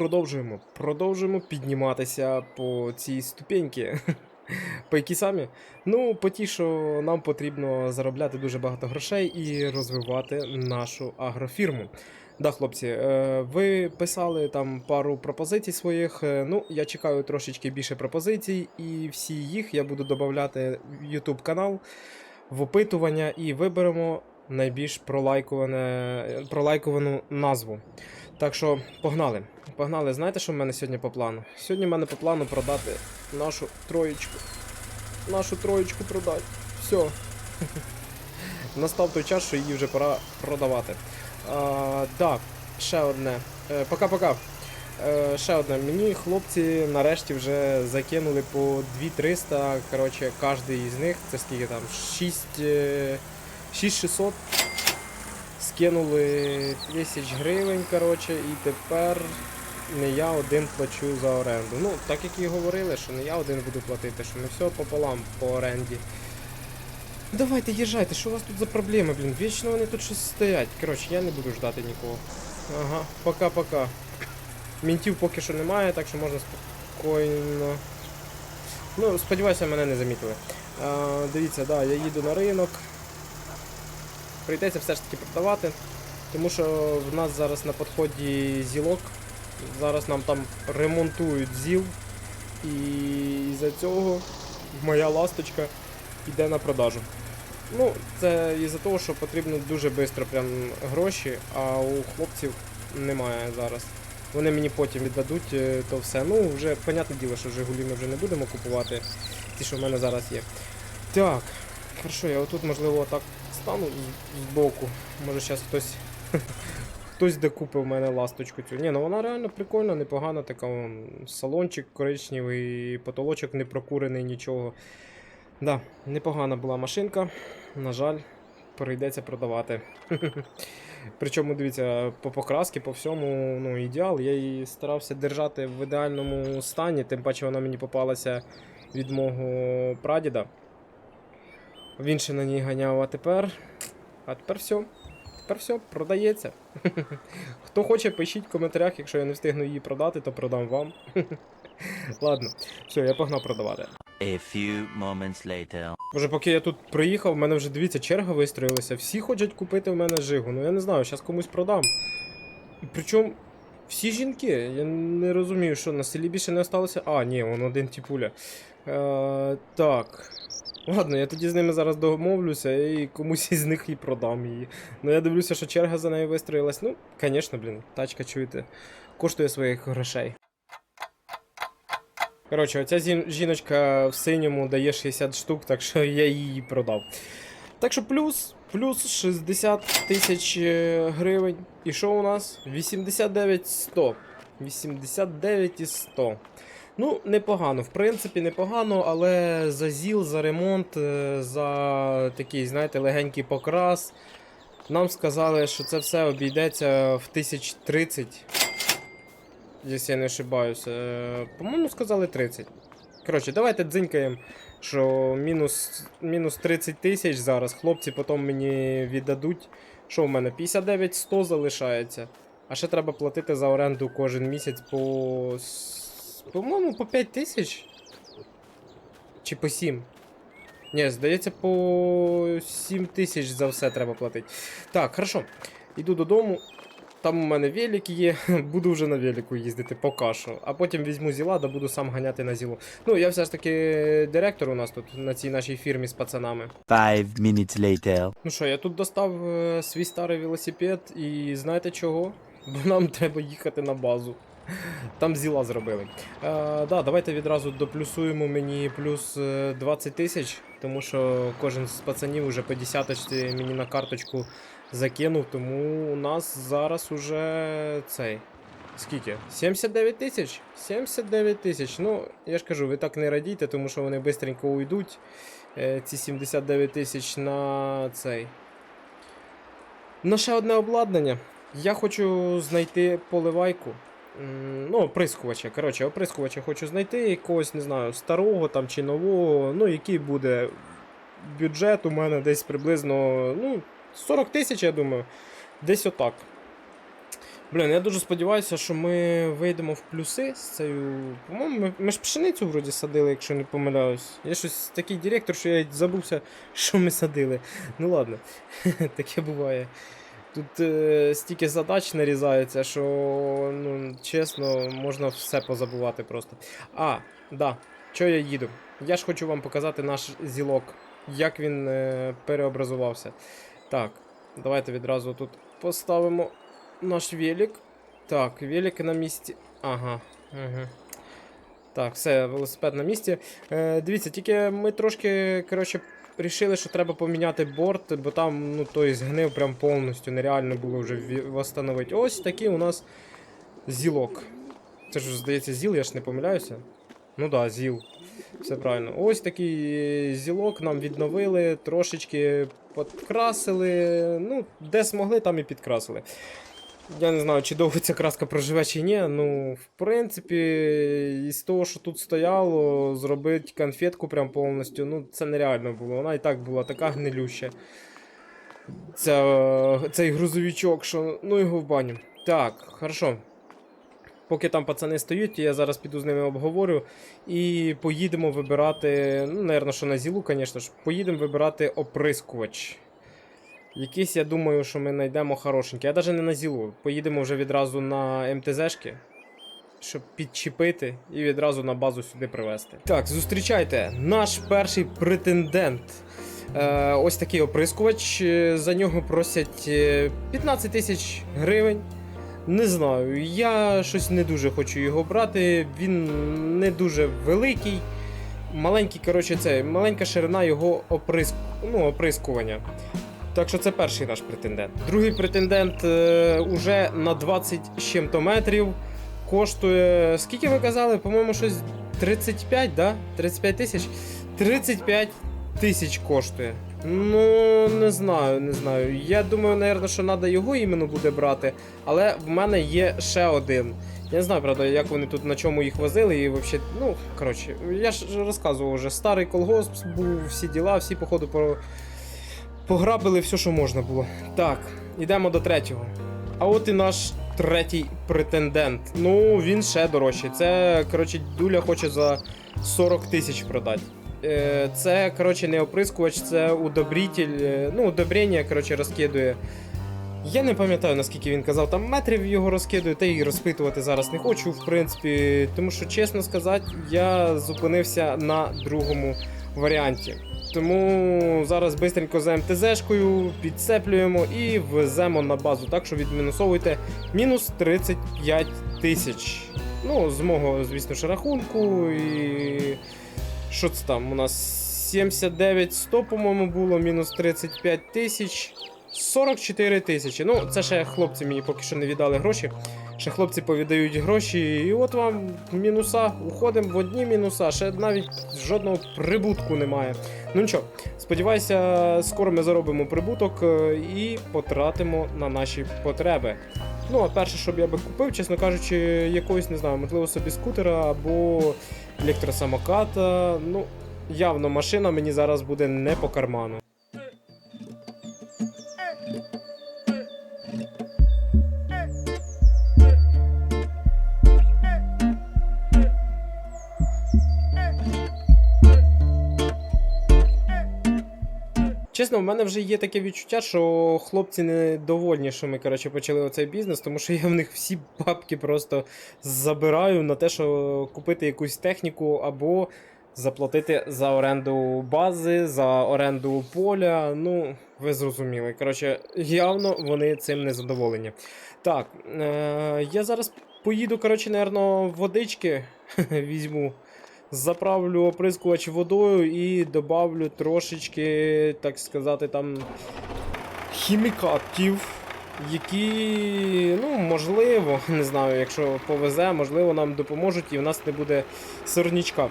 продовжуємо. Продовжуємо підніматися по цій ступеньки. По якій самі? Ну, по ті, що нам потрібно заробляти дуже багато грошей і розвивати нашу агрофірму. Да, хлопці, е, ви писали там пару пропозицій своїх. е, Ну, я чекаю трошечки більше пропозицій, і всі їх я буду додавати в YouTube канал в опитування і виберемо найбільш пролайковану назву. Так що погнали. Погнали. Знаєте, що в мене сьогодні по плану? Сьогодні в мене по плану продати нашу троєчку. Нашу троєчку продати. Все. Настав той час, що її вже пора продавати. А, да, ще одне. Е, Пока-пока. Е, ще одне. Мені хлопці нарешті вже закинули по 2300. Коротше, кожен із них. Це скільки там? 6. е, 6600 скинули тисяч гривень, коротше, і тепер не я один плачу за оренду. Ну, так як і говорили, що не я один буду платити, що не все пополам по оренді. Давайте їжджайте, що у вас тут за проблеми, блін? Вічно вони тут щось стоять. Коротше, я не буду ждати нікого. Ага, пока-пока. Мінтів поки що немає, так що можна спокійно. Ну, сподіваюся, мене не замітили. А, дивіться, да, я їду на ринок. Прийдеться все ж таки продавати, тому що в нас зараз на підході зілок. Зараз нам там ремонтують зіл. І за цього моя ласточка йде на продажу. Ну, це із-за того, що потрібно дуже швидко прям гроші, а у хлопців немає зараз. Вони мені потім віддадуть е, то все. Ну, вже понятне діло, що Жигулі ми вже не будемо купувати, ті, що в мене зараз є. Так, хорошо, я отут, можливо, так стану збоку. Може зараз хтось. Хтось докупив в мене ласточку цю. Ні, ну вона реально прикольна, непогана, така вон, салончик коричневий, потолочок не прокурений, нічого. Да, непогана була машинка. На жаль, прийдеться продавати. Причому, дивіться, по покраски, по всьому, ну, ідеал. Я її старався держати в ідеальному стані, тим паче вона мені попалася від мого прадіда. Він ще на ній ганяв, а тепер. А тепер все. Тепер все, продається. Хто хоче, пишіть в коментарях, якщо я не встигну її продати, то продам вам. Ладно, все, я погнав продавати. A few moments later. Може, поки я тут приїхав, в мене вже дивіться, черга вистроїлася. Всі хочуть купити в мене жигу. Ну я не знаю, зараз комусь продам. І причому всі жінки. Я не розумію, що на селі більше не осталося. А, ні, он один тіпуля. Е, так. Ладно, я тоді з ними зараз домовлюся і комусь із них і продам її. Ну я дивлюся, що черга за нею вистроїлась. Ну, звісно, блін, тачка, чуєте, коштує своїх грошей. Коротше, оця жіночка в синьому дає 60 штук, так що я її продав. Так що плюс, плюс 60 тисяч е, гривень. І що у нас? 89 100. 89 і 100. Ну, непогано, в принципі, непогано, але за ЗІЛ, за ремонт, е, за такий, знаєте, легенький покрас. Нам сказали, що це все обійдеться в 1030. Якщо я не ошибаюся. Е, По-моєму, сказали 30. Коротше, давайте дзинькаємо, що мінус, мінус 30 тисяч зараз. Хлопці потім мені віддадуть. Що в мене? 59 100 залишається. А ще треба платити за оренду кожен місяць по. По-моєму, по 5 тисяч. Чи по 7. Ні, здається, по 7 тисяч за все треба платити. Так, хорошо. Іду додому. Там у мене велик є, буду вже на велику їздити поки що. А потім візьму зіла, да буду сам ганяти на зілу. Ну, я все ж таки директор у нас тут на цій нашій фірмі з пацанами. Five minutes later. Ну що, я тут достав е, свій старий велосипед і знаєте чого? Бо нам треба їхати на базу. Там зіла зробили. Е, да, давайте відразу доплюсуємо мені плюс е, 20 тисяч, тому що кожен з пацанів уже по десяточці мені на карточку закинув, тому у нас зараз уже цей. Скільки? 79 тисяч? 79 тисяч. Ну, я ж кажу, ви так не радійте, тому що вони швидко уйдуть. Е, ці 79 тисяч на цей. На ще одне обладнання. Я хочу знайти поливайку. Ну, оприскувача. Коротше, оприскувача хочу знайти якогось, не знаю, старого там чи нового. Ну, який буде бюджет у мене десь приблизно ну, 40 тисяч, я думаю. Десь отак. Блін, я дуже сподіваюся, що ми вийдемо в плюси з цією. По-моєму, ми, ми ж пшеницю вроді садили, якщо не помиляюсь. Я щось такий директор, що я забувся, що ми садили. Ну ладно, таке буває. Тут е, стільки задач нарізається, що, ну, чесно, можна все позабувати просто. А, да, що я їду? Я ж хочу вам показати наш зілок, як він е, переобразувався. Так, давайте відразу тут поставимо наш велик. Так, велик на місці. Ага. Угу. Так, все, велосипед на місці. Е, дивіться, тільки ми трошки, коротше, рішили, що треба поміняти борт, бо там, ну, той згнив прям повністю, нереально було вже восстановити. Ось такий у нас зілок. Це ж, здається, зіл, я ж не помиляюся. Ну так, да, зіл. Все правильно. Ось такий зілок нам відновили, трошечки підкрасили. Ну, де змогли, там і підкрасили. Я не знаю, чи довго ця краска проживе чи ні. Ну, в принципі, із того, що тут стояло, зробити конфетку прям повністю, ну, це нереально було. Вона і так була така гнилюща. Ця, цей грузовичок, що ну його в баню. Так, хорошо. Поки там пацани стоять, я зараз піду з ними обговорю і поїдемо вибирати. Ну, напевно, що на зілу, звісно ж, поїдемо вибирати оприскувач. Якийсь, я думаю, що ми знайдемо хорошенький. Я навіть не на зілу. Поїдемо вже відразу на МТЗшки, щоб підчепити і відразу на базу сюди привезти. Так, зустрічайте, наш перший претендент. Е, ось такий оприскувач. е, За нього просять е, 15 тисяч гривень. Не знаю, я щось не дуже хочу його брати. Він не дуже великий. Маленький, коротше, це маленька ширина його оприск... ну, оприскування. Так що це перший наш претендент. Другий претендент е, уже на 20 з чим-то метрів. Коштує. Скільки ви казали? По-моєму, щось 35, да? 35 тисяч? 35 тисяч коштує. Ну, не знаю, не знаю. Я думаю, напевно, що треба його іменно буде брати. Але в мене є ще один. Я не знаю, правда, як вони тут на чому їх возили, і взагалі, ну, коротше, я ж розказував вже, старий колгосп був, всі діла, всі, походу, по... пограбили все, що можна було. Так, йдемо до третього. А от і наш третій претендент. Ну, він ще дорожчий. Це, коротше, Дуля хоче за 40 тисяч продати. Е, Це, коротше, не оприскувач, це удобритель. е, Ну, удобрення, коротше, розкидує. Я не пам'ятаю, наскільки він казав, там метрів його розкидує, та й розпитувати зараз не хочу, в принципі. Тому що, чесно сказати, я зупинився на другому варіанті. Тому зараз бистренько за МТЗшкою підцеплюємо і веземо на базу. Так що відмінусовуйте мінус 35 тисяч. Ну, з мого, звісно ж, рахунку. І що це там? У нас 79 100, по-моєму, було, мінус 35 тисяч. 44 тисячі. Ну, це ще хлопці мені поки що не віддали гроші. Ще хлопці повідають гроші, і от вам мінуса. Уходимо в одні мінуса, ще навіть жодного прибутку немає. Ну нічого, сподіваюся, скоро ми заробимо прибуток е, і потратимо на наші потреби. Ну, а перше, що б я би купив, чесно кажучи, якогось, не знаю, можливо, собі скутера або електросамоката. Ну, явно машина мені зараз буде не по карману. Чесно, в мене вже є таке відчуття, що хлопці недовольні, що ми коротше, почали оцей бізнес, тому що я в них всі бабки просто забираю на те, що купити якусь техніку або заплатити за оренду бази, за оренду поля. Ну, ви зрозуміли. Коротше, явно вони цим не задоволені. Так, е- я зараз поїду, коротше, наверно, водички візьму. Заправлю оприскувач водою і добавлю трошечки, так сказати, там хімікатів, які, ну, можливо, не знаю, якщо повезе, можливо, нам допоможуть і в нас не буде сорнічка.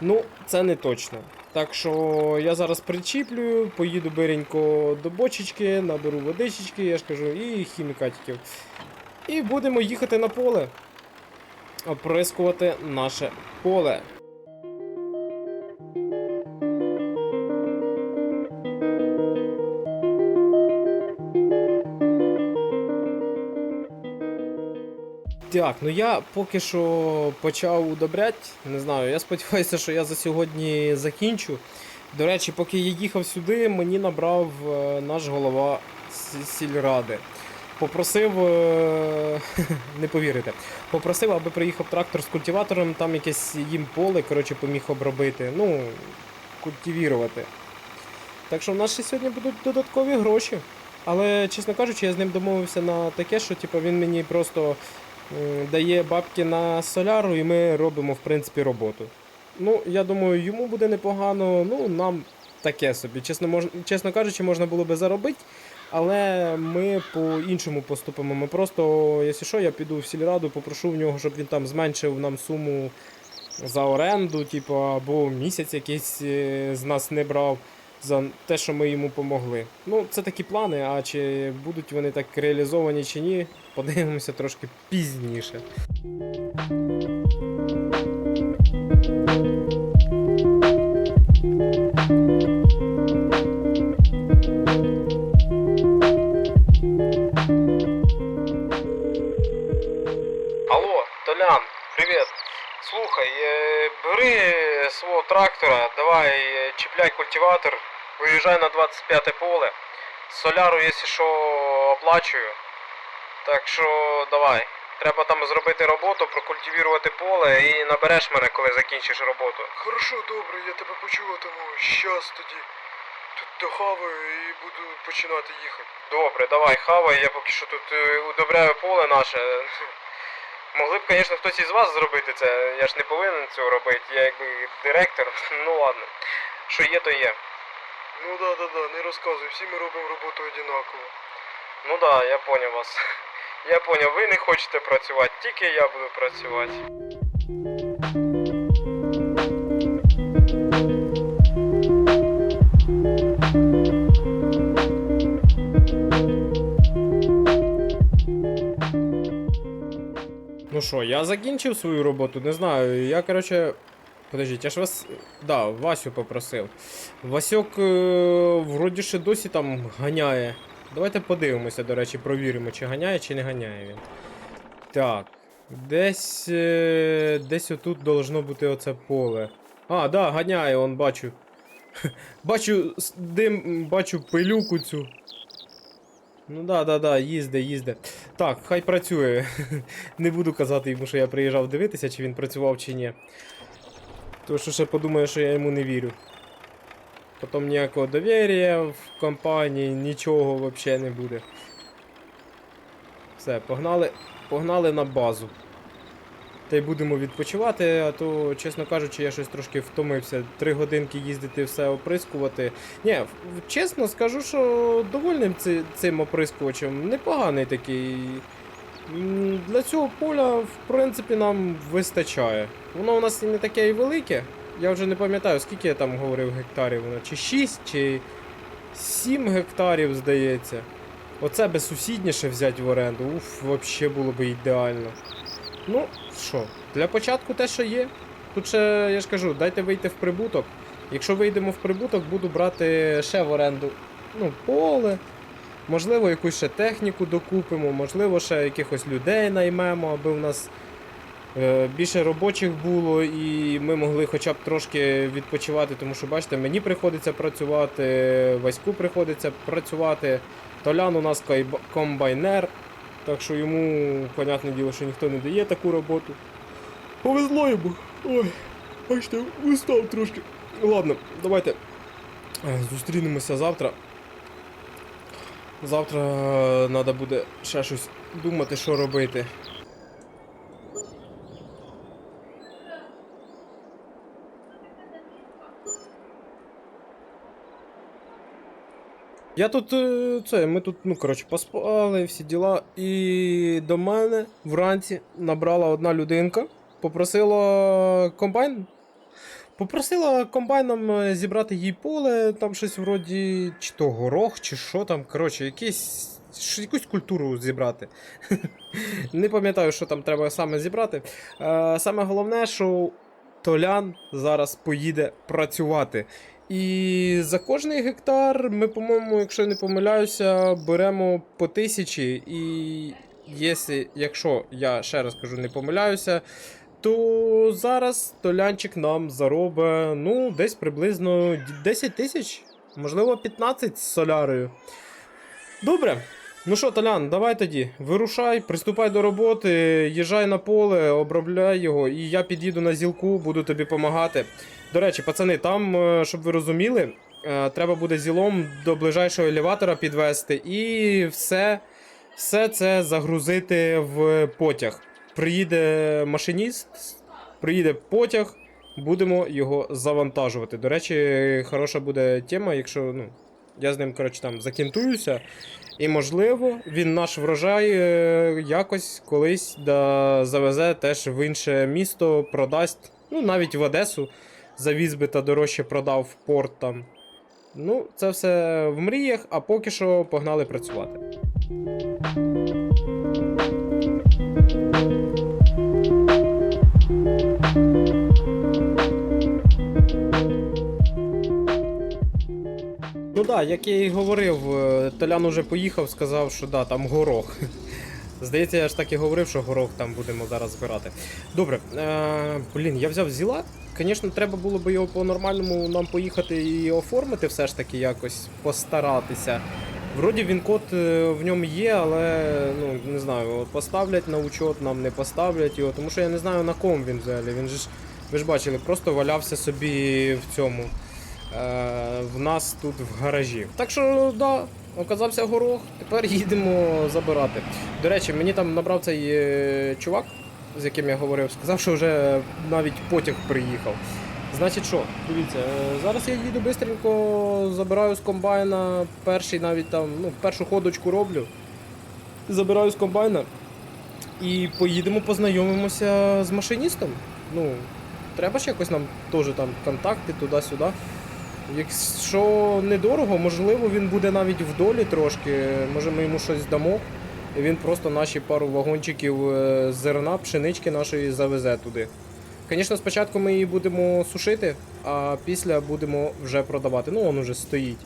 Ну, це не точно. Так що я зараз причіплю, поїду биренько до бочечки, наберу водичечки, я ж кажу, і хімікатиків. І будемо їхати на поле. Оприскувати наше поле. Так, ну я поки що почав удобряти. Не знаю, я сподіваюся, що я за сьогодні закінчу. До речі, поки я їхав сюди, мені набрав е, наш голова сільради. Попросив, е, не повірите, попросив, аби приїхав трактор з культиватором, там якесь їм поле, коротше, поміг обробити. Ну, культивірувати. Так що в нас ще сьогодні будуть додаткові гроші. Але, чесно кажучи, я з ним домовився на таке, що типу, він мені просто дає бабки на соляру, і ми робимо, в принципі, роботу. Ну, я думаю, йому буде непогано, ну, нам таке собі. Чесно, мож... чесно кажучи, можна було би заробити, але ми по-іншому поступимо. Ми просто, якщо що, я піду в сільраду, попрошу в нього, щоб він там зменшив нам суму за оренду, типу, або місяць якийсь е, з нас не брав за те, що ми йому помогли. Ну, це такі плани, а чи будуть вони так реалізовані чи ні, подивимося трошки пізніше. Алло, Толян, привіт. Слухай, е, бери свого трактора, давай е, чіпляй культиватор, виїжджай на 25 поле. Соляру, якщо що, оплачую. Так що давай. Треба там зробити роботу, прокультивірувати поле і набереш мене, коли закінчиш роботу. Хорошо, добре, я тебе почуватиму. Щас тоді. Тут дохаваю і буду починати їхати. Добре, давай, хавай, я поки що тут е, удобряю поле наше. Могли б, звісно, хтось із вас зробити це. Я ж не повинен цього робити, я якби директор. Ну ладно. Що є, то є. Ну да, да, да, не розказуй, всі ми робимо роботу однаково. Ну да, я поняв вас. Я поняв, ви не хочете працювати, тільки я буду працювати. Ну що, я закінчив свою роботу, не знаю. Я, короче. Подождіть, я ж вас. Да, Васю попросив. Васьок е, вроді ще досі там ганяє. Давайте подивимося, до речі, провіримо, чи ганяє, чи не ганяє він. Так. Десь. Е, десь отут должно бути оце поле. А, да, ганяє, он бачу. бачу дим, бачу пилюку цю. Ну да, да, да, їзде, їзде. Так, хай працює. не буду казати йому, що я приїжджав дивитися, чи він працював, чи ні. Тому що ще подумає, що я йому не вірю. Потім ніякого довір'я в компанії, нічого взагалі не буде. Все, погнали, погнали на базу. Та й будемо відпочивати, а то, чесно кажучи, я щось трошки втомився. Три годинки їздити все оприскувати. Ні, чесно скажу, що довольним ци- цим оприскувачем. Непоганий такий. Для цього поля, в принципі, нам вистачає. Воно у нас і не таке і велике. Я вже не пам'ятаю, скільки я там говорив гектарів воно. Чи 6, чи 7 гектарів, здається. Оце би сусідніше взяти в оренду. Уф, взагалі було б ідеально. Ну, що, для початку те, що є. Тут ще, я ж кажу, дайте вийти в прибуток. Якщо вийдемо в прибуток, буду брати ще в оренду ну, поле. Можливо, якусь ще техніку докупимо, можливо, ще якихось людей наймемо, аби в нас більше робочих було і ми могли хоча б трошки відпочивати, тому що бачите, мені приходиться працювати, Ваську приходиться працювати. Толян у нас комбайнер, так що йому, понятне діло, що ніхто не дає таку роботу. Повезло йому. Ой, бачите, устав трошки. Ладно, давайте е, зустрінемося завтра. Завтра треба буде ще щось думати, що робити. Я тут е, це, ми тут, ну коротше, поспали, всі діла. І до мене вранці набрала одна людинка, попросила комбайн. Попросила комбайном е, зібрати їй поле, там щось вроді, чи то горох, чи що там, коротше, щось- якусь культуру зібрати. Не пам'ятаю, що там треба саме зібрати. Е, Саме головне, що Толян зараз поїде працювати. І за кожний гектар ми, по-моєму, якщо не помиляюся, беремо по тисячі. І якщо, якщо я ще раз кажу, не помиляюся, то зараз Толянчик нам заробить ну, десь приблизно 10 тисяч, можливо, 15 з солярою. Добре. Ну що, Толян, давай тоді. Вирушай, приступай до роботи, їжджай на поле, обробляй його, і я під'їду на зілку, буду тобі допомагати. До речі, пацани, там, е, щоб ви розуміли, е, треба буде зілом до ближайшого елеватора підвести і все, все це загрузити в потяг. Приїде машиніст, приїде потяг, будемо його завантажувати. До речі, хороша буде тема, якщо ну, я з ним коротше, там закінтуюся. І, можливо, він наш врожай е, якось колись да, завезе теж в інше місто, продасть, ну навіть в Одесу завіз би та дорожче продав в порт там. Ну, це все в мріях, а поки що погнали працювати. Як я і говорив, е, Толян уже поїхав, сказав, що да, там горох. Здається, я ж так і говорив, що горох там будемо зараз збирати. Добре, е, блін, я взяв зіла. Звісно, треба було б його по-нормальному нам поїхати і оформити, все ж таки якось постаратися. Вроді він код е, в ньому є, але ну не знаю, поставлять на учет, нам не поставлять його, тому що я не знаю на ком він взагалі. Він же ж, ви ж бачили, просто валявся собі в цьому. Е, в нас тут в гаражі. Так що, да, оказався горох, тепер їдемо забирати. До речі, мені там набрав цей е, чувак, з яким я говорив, сказав, що вже навіть потяг приїхав. Значить що, дивіться, е, зараз я їду бистренько, забираю з комбайна, перший навіть там, ну, першу ходочку роблю. Забираю з комбайна і поїдемо познайомимося з машиністом. Ну, треба ж якось нам теж там контакти туди-сюди. Якщо недорого, можливо, він буде навіть в долі трошки. Може ми йому щось дамо. І він просто наші пару вагончиків е, зерна, пшенички нашої завезе туди. Звісно, спочатку ми її будемо сушити, а після будемо вже продавати. Ну, він уже стоїть.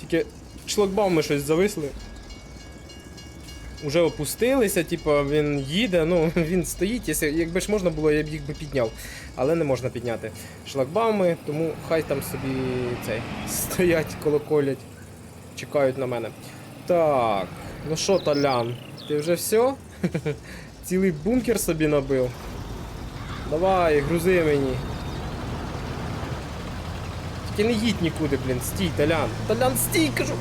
Тільки шлагбауми щось зависли. Уже опустилися, типу, він їде, ну він стоїть. Якби ж можна було, я б їх би підняв. Але не можна підняти шлагбауми, тому хай там собі цей стоять, колоколять, чекають на мене. Так, ну що, Толян, ти вже все? Цілий бункер собі набив. Давай, грузи мені. Тільки не їдь нікуди, блін, стій, Толян. Толян, стій, кажу.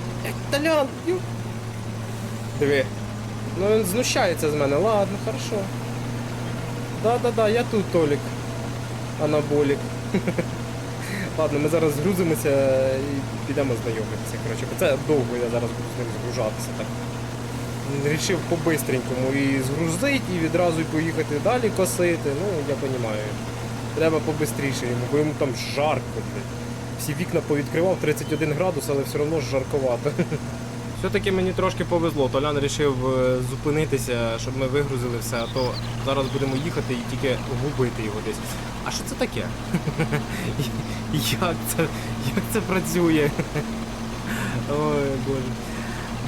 Толян. Диви. Ну він знущається з мене, ладно, хорошо. Да-да-да, я тут, Толік. Анаболік. Ладно, ми зараз згрузимося і підемо знайомитися. Коротше, це довго я зараз буду з ним згружатися. Так. Рішив по-бистренькому і згрузити, і відразу поїхати далі косити. Ну, я розумію. Треба побистріше йому, бо йому там жарко. Всі вікна повідкривав 31 градус, але все одно жарковато. Все-таки мені трошки повезло. Толян вирішив е, зупинитися, щоб ми вигрузили все, а то зараз будемо їхати і тільки губити його десь. А що це таке? Як це, як це працює? Ой, боже.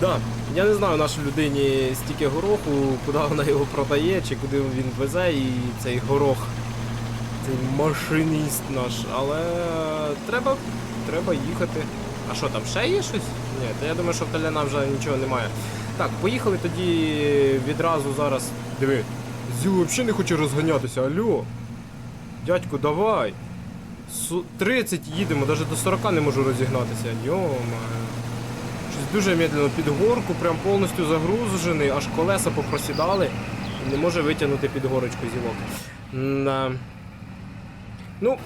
Да, я не знаю нашій людині стільки гороху, куди вона його продає, чи куди він везе, і цей горох, цей машиніст наш, але треба, треба їхати. А що там, ще є щось? Ні, я думаю, що в Таляна вже нічого немає. Так, поїхали тоді відразу зараз. Диви, Зю взагалі не хоче розганятися, алло. Дядьку, давай. 30 їдемо, навіть до 40 не можу розігнатися. Йома. Щось дуже медленно під горку, прям повністю загружений, аж колеса попросідали і не може витягнути під горочку зілок. Ну,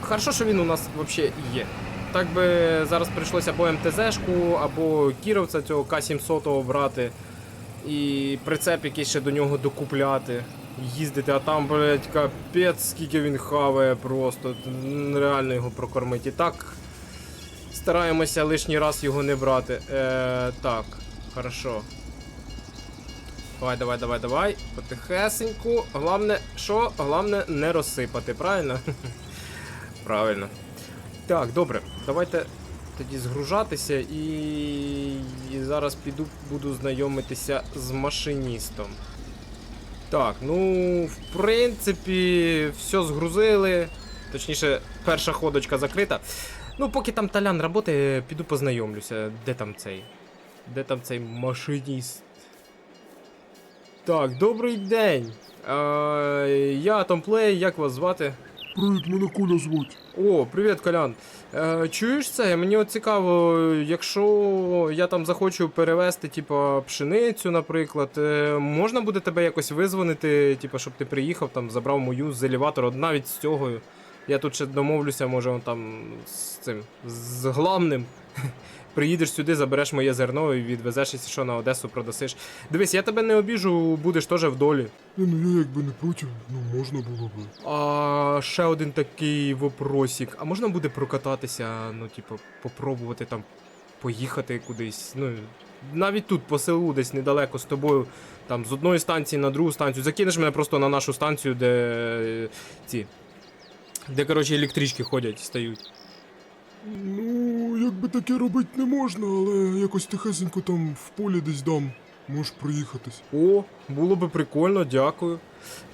хорошо, що він у нас взагалі є. Так би зараз прийшлося або МТЗ-шку, або кіровця цього К-700 брати. І прицеп якийсь ще до нього докупляти. Їздити, а там, блядь, капець, скільки він хаває просто. Нереально його прокормити. І так стараємося лишній раз його не брати. Е, так, хорошо. Давай, давай, давай, давай. Потихесеньку. Головне, що? Головне не розсипати, правильно? Правильно. Так, добре, давайте тоді згружатися і, і зараз піду буду знайомитися з машиністом. Так, ну, в принципі, все згрузили. Точніше, перша ходочка закрита. Ну, поки там Талян працює, піду познайомлюся. Де там цей? Де там цей машиніст? Так, добрий день. Е, я Томплей, як вас звати? Привіт, мене Коля звуть. О, привіт, Колян. Е, чуєш це? Мені от цікаво, якщо я там захочу перевезти, типу, пшеницю, наприклад, е, можна буде тебе якось визвонити, типа, щоб ти приїхав, там, забрав мою з елеватора, навіть з цього. Я тут ще домовлюся, може, там з цим, з главним. Приїдеш сюди, забереш моє зерно і відвезеш, якщо що на Одесу продасиш. Dивись, я тебе не обіжу, будеш теж в долі. Ну я якби не проти, ну можна було би. А ще один такий вопросик. А можна буде прокататися, ну, типу, попробувати там поїхати кудись. Ну, навіть тут по селу, десь недалеко з тобою, там з одної станції на другу станцію. Закинеш мене просто на нашу станцію, де е, ці. Де, коротше, електрички ходять, стають. Ну, якби таке робити не можна, але якось тихесенько там в полі десь дам. Можеш приїхатись. О, було би прикольно, дякую.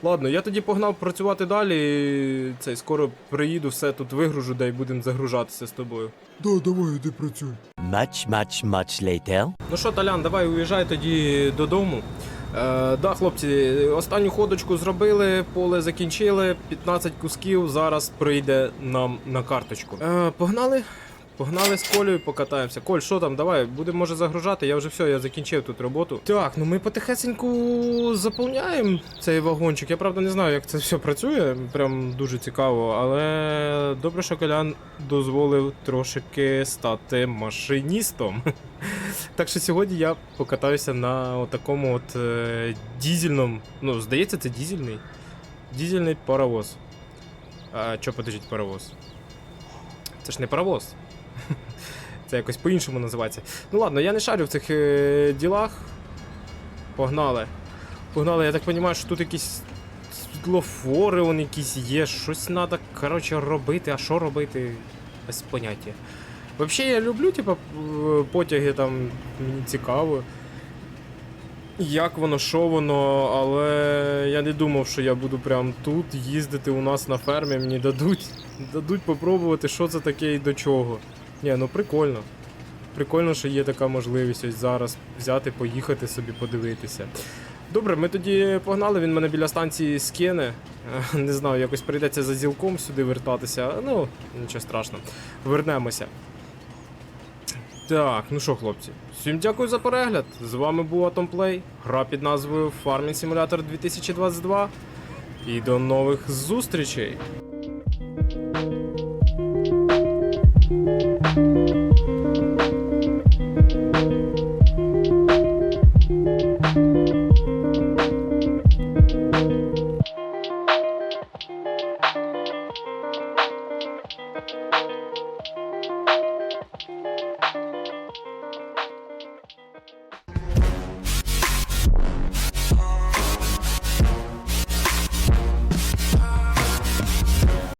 Ладно, я тоді погнав працювати далі. Цей скоро приїду, все тут вигружу, да й будемо загружатися з тобою. Да, давай, іди працюй. Much, much, much later. Ну що, Талян, давай уїжджай тоді додому. Е, да, хлопці, останню ходочку зробили, поле закінчили, 15 кусків зараз прийде нам на карточку. Е, погнали? Погнали з Колею, покатаємося. Коль, що там, давай, будемо може загружати, я вже все, я закінчив тут роботу. Так, ну ми потихесеньку заповняємо цей вагончик. Я правда не знаю, як це все працює, прям дуже цікаво, але добре, що Колян дозволив трошки стати машиністом. Так що сьогодні я покатаюся на такому от е, дізельному. Ну, здається, це дізельний. Дізельний паровоз. А що подождіть, паровоз? Це ж не паровоз. Це якось по-іншому називається. Ну ладно, я не шарю в цих е, ділах. Погнали. Погнали, я так розумію, що тут якісь світлофори вон якісь є, щось треба, коротше, робити, а що робити? Без поняття. Взагалі я люблю, типа, п- потяги там, мені цікаво. Як воно, що воно, але я не думав, що я буду прям тут їздити у нас на фермі, мені дадуть. Дадуть попробувати, що це таке і до чого. Ні, ну прикольно. Прикольно, що є така можливість ось зараз взяти, поїхати собі подивитися. Добре, ми тоді погнали, він мене біля станції скине. Е, Не знаю, якось прийдеться за зілком сюди вертатися. Ну, нічого страшного. Вернемося. Так, ну що, хлопці, всім дякую за перегляд. З вами був Atomplay, гра під назвою Farming Simulator 2022. І до нових зустрічей!